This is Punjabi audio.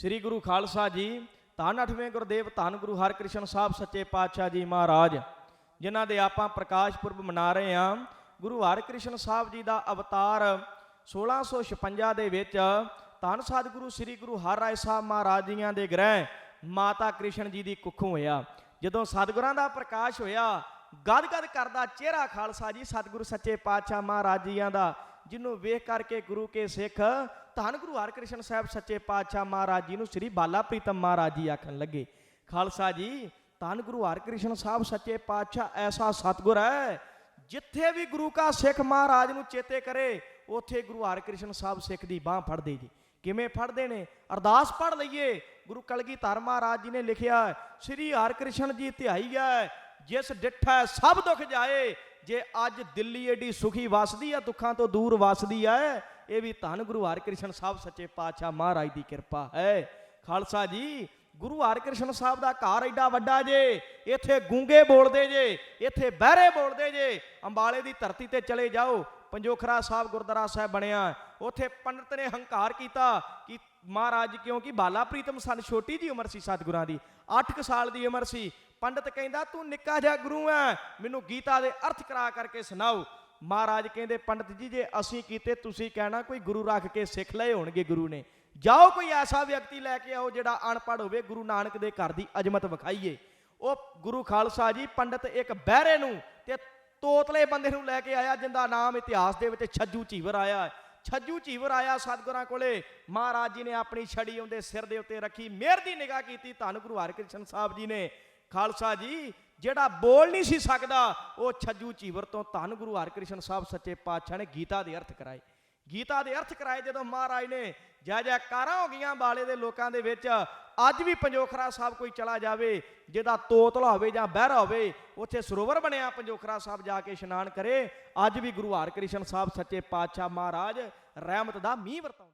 ਸ੍ਰੀ ਗੁਰੂ ਖਾਲਸਾ ਜੀ, ਧੰਨ ਅਠਵੇਂ ਗੁਰਦੇਵ, ਧੰਨ ਗੁਰੂ ਹਰਕ੍ਰਿਸ਼ਨ ਸਾਹਿਬ ਸੱਚੇ ਪਾਤਸ਼ਾਹ ਜੀ ਮਹਾਰਾਜ, ਜਿਨ੍ਹਾਂ ਦੇ ਆਪਾਂ ਪ੍ਰਕਾਸ਼ ਪੁਰਬ ਮਨਾ ਰਹੇ ਹਾਂ, ਗੁਰੂ ਹਰਕ੍ਰਿਸ਼ਨ ਸਾਹਿਬ ਜੀ ਦਾ ਅਵਤਾਰ 1656 ਦੇ ਵਿੱਚ ਧੰਨ ਸਤਿਗੁਰੂ ਸ੍ਰੀ ਗੁਰੂ ਹਰਿਰਾਏ ਸਾਹਿਬ ਮਹਾਰਾਜ ਜੀਆਂ ਦੇ ਗ੍ਰਹਿ ਮਾਤਾ ਕ੍ਰਿਸ਼ਨ ਜੀ ਦੀ ਕੁੱਖੋਂ ਹੋਇਆ। ਜਦੋਂ ਸਤਿਗੁਰਾਂ ਦਾ ਪ੍ਰਕਾਸ਼ ਹੋਇਆ, ਗਦ-ਗਦ ਕਰਦਾ ਚਿਹਰਾ ਖਾਲਸਾ ਜੀ ਸਤਿਗੁਰੂ ਸੱਚੇ ਪਾਤਸ਼ਾਹ ਮਹਾਰਾਜ ਜੀਆਂ ਦਾ ਜਿਹਨੂੰ ਵੇਖ ਕਰਕੇ ਗੁਰੂ ਕੇ ਸਿੱਖ ਧੰਨ ਗੁਰੂ ਹਰਕ੍ਰਿਸ਼ਨ ਸਾਹਿਬ ਸੱਚੇ ਪਾਤਸ਼ਾਹ ਮਹਾਰਾਜ ਜੀ ਨੂੰ ਸ੍ਰੀ ਬਾਲਾ ਪ੍ਰੀਤਮ ਮਹਾਰਾਜ ਜੀ ਆਖਣ ਲੱਗੇ, ਖਾਲਸਾ ਜੀ, ਧੰਨ ਗੁਰੂ ਹਰਕ੍ਰਿਸ਼ਨ ਸਾਹਿਬ ਸੱਚੇ ਪਾਤਸ਼ਾਹ ਐਸਾ ਸਤਿਗੁਰ ਹੈ, ਜਿੱਥੇ ਵੀ ਗੁਰੂ ਕਾ ਸਿੱਖ ਮਹਾਰਾਜ ਨੂੰ ਚੇਤੇ ਕਰੇ, ਉੱਥੇ ਗੁਰੂ ਹਰਕ੍ਰਿਸ਼ਨ ਸਾਹਿਬ ਸਿੱਖ ਦੀ ਬਾਹ ਫੜਦੇ ਜੀ। ਕਿਵੇਂ ਫੜਦੇ ਨੇ? ਅਰਦਾਸ ਪੜ ਲਈਏ। ਗੁਰੂ ਕਲਗੀਧਰ ਮਹਾਰਾਜ ਜੀ ਨੇ ਲਿਖਿਆ, ਸ੍ਰੀ ਹਰਕ੍ਰਿਸ਼ਨ ਜੀ ਧਿਆਈ ਹੈ, ਜਿਸ ਡਿਠੈ ਸਭ ਦੁੱਖ ਜਾਏ ਜੇ ਅੱਜ ਦਿੱਲੀ ਏਡੀ ਸੁਖੀ ਵਸਦੀ ਆ, ਦੁੱਖਾਂ ਤੋਂ ਦੂਰ ਵਸਦੀ ਹੈ ਇਹ ਵੀ ਧੰਨ ਗੁਰੂ ਹਰਕ੍ਰਿਸ਼ਨ ਸਾਹਿਬ ਸੱਚੇ ਪਾਤਸ਼ਾਹ ਮਹਾਰਾਜ ਦੀ ਕਿਰਪਾ ਹੈ। ਖਾਲਸਾ ਜੀ, ਗੁਰੂ ਹਰਕ੍ਰਿਸ਼ਨ ਸਾਹਿਬ ਦਾ ਘਰ ਐਡਾ ਵੱਡਾ ਜੇ, ਇੱਥੇ ਗੂੰਗੇ ਬੋਲਦੇ ਜੇ, ਇੱਥੇ ਬਹਿਰੇ ਬੋਲਦੇ ਜੇ, ਅੰਬਾਲੇ ਦੀ ਧਰਤੀ ਤੇ ਚਲੇ ਜਾਓ, ਪੰਜੋਖਰਾ ਸਾਹਿਬ ਗੁਰਦੁਆਰਾ ਸਾਹਿਬ ਬਣਿਆ ਉੱਥੇ ਪੰਡਤ ਨੇ ਹੰਕਾਰ ਕੀਤਾ ਕਿ ਮਹਾਰਾਜ, ਕਿਉਂਕਿ ਬਾਲਾ ਪ੍ਰੀਤਮ ਸਨ, ਛੋਟੀ ਜੀ ਉਮਰ ਸੀ ਸਤਿਗੁਰਾਂ ਦੀ 8 ਸਾਲ ਦੀ ਉਮਰ ਸੀ। ਪੰਡਤ ਕਹਿੰਦਾ, ਤੂੰ ਨਿੱਕਾ ਜਿਹਾ ਗੁਰੂ ਐ, ਮੈਨੂੰ ਗੀਤਾ ਦੇ ਅਰਥ ਕਰਾ ਕਰਕੇ ਸੁਣਾਓ। ਮਹਾਰਾਜ ਕਹਿੰਦੇ, ਪੰਡਤ ਜੀ, ਜੇ ਅਸੀਂ ਕੀਤੇ, ਤੁਸੀਂ ਕਹਿਣਾ, ਕੋਈ ਗੁਰੂ ਰੱਖ ਕੇ ਸਿੱਖ ਲਏ ਹੋਣਗੇ ਗੁਰੂ ਨੇ। ਜਾਓ ਕੋਈ ਐਸਾ ਵਿਅਕਤੀ ਲੈ ਕੇ ਆਓ, ਜਿਹੜਾ ਅਨਪੜ੍ਹ ਹੋਵੇ, ਗੁਰੂ ਨਾਨਕ ਦੇ ਘਰ ਦੀ ਅਜਮਤ ਵਿਖਾਈਏ। ਉਹ ਗੁਰੂ ਖਾਲਸਾ ਜੀ, ਪੰਡਤ ਇੱਕ ਬਹਿਰੇ ਨੂੰ ਤੇ ਤੋਤਲੇ ਬੰਦੇ ਨੂੰ ਲੈ ਕੇ ਆਇਆ, ਜਿੰਦਾ ਨਾਮ ਇਤਿਹਾਸ ਦੇ ਵਿੱਚ ਛੱਜੂ ਝੀਵਰ ਆਇਆ। ਛੱਜੂ ਝੀਵਰ ਆਇਆ ਸਤਿਗੁਰਾਂ ਕੋਲੇ। ਮਹਾਰਾਜ ਜੀ ਨੇ ਆਪਣੀ ਛੜੀ ਉਹਦੇ ਸਿਰ ਦੇ ਉੱਤੇ ਰੱਖੀ, ਮਿਹਰ ਦੀ ਨਿਗਾਹ ਕੀਤੀ, ਧੰਨ ਗੁਰੂ ਹਰਕ੍ਰਿਸ਼ਨ ਸਾਹਿਬ ਜੀ ਨੇ। ਖਾਲਸਾ ਜੀ, ਜਿਹੜਾ ਬੋਲ ਨਹੀਂ ਸੀ ਸਕਦਾ, ਉਹ ਛੱਜੂ ਝੀਵਰ ਤੋਂ ਧੰਨ ਗੁਰੂ ਹਰਕ੍ਰਿਸ਼ਨ ਸਾਹਿਬ ਸੱਚੇ ਪਾਤਸ਼ਾਹ ਨੇ ਗੀਤਾ ਦੇ ਅਰਥ ਕਰਾਏ। ਗੀਤਾ ਦੇ ਅਰਥ ਕਰਾਏ ਜਦੋਂ ਮਹਾਰਾਜ ਨੇ ਜੈ ਜੈਕਾਰਾਂ ਹੋ ਗਈਆਂ ਬਾਲੇ ਦੇ ਲੋਕਾਂ ਦੇ ਵਿੱਚ, ਅੱਜ ਵੀ ਪੰਜੋਖਰਾ ਸਾਹਿਬ ਕੋਈ ਚਲਾ ਜਾਵੇ, ਜਿਹਦਾ ਤੋਤਲਾ ਹੋਵੇ ਜਾਂ ਬਹਿਰਾ ਹੋਵੇ, ਉੱਥੇ ਸਰੋਵਰ ਬਣਿਆ ਪੰਜੋਖਰਾ ਸਾਹਿਬ ਜਾ ਕੇ ਇਸ਼ਨਾਨ ਕਰੇ। ਅੱਜ ਵੀ ਗੁਰੂ ਹਰਕ੍ਰਿਸ਼ਨ ਸਾਹਿਬ ਸੱਚੇ ਪਾਤਸ਼ਾਹ ਮਹਾਰਾਜ ਰਹਿਮਤ ਦਾ ਮੀਂਹ ਵਰਤਾਉਂਦੇ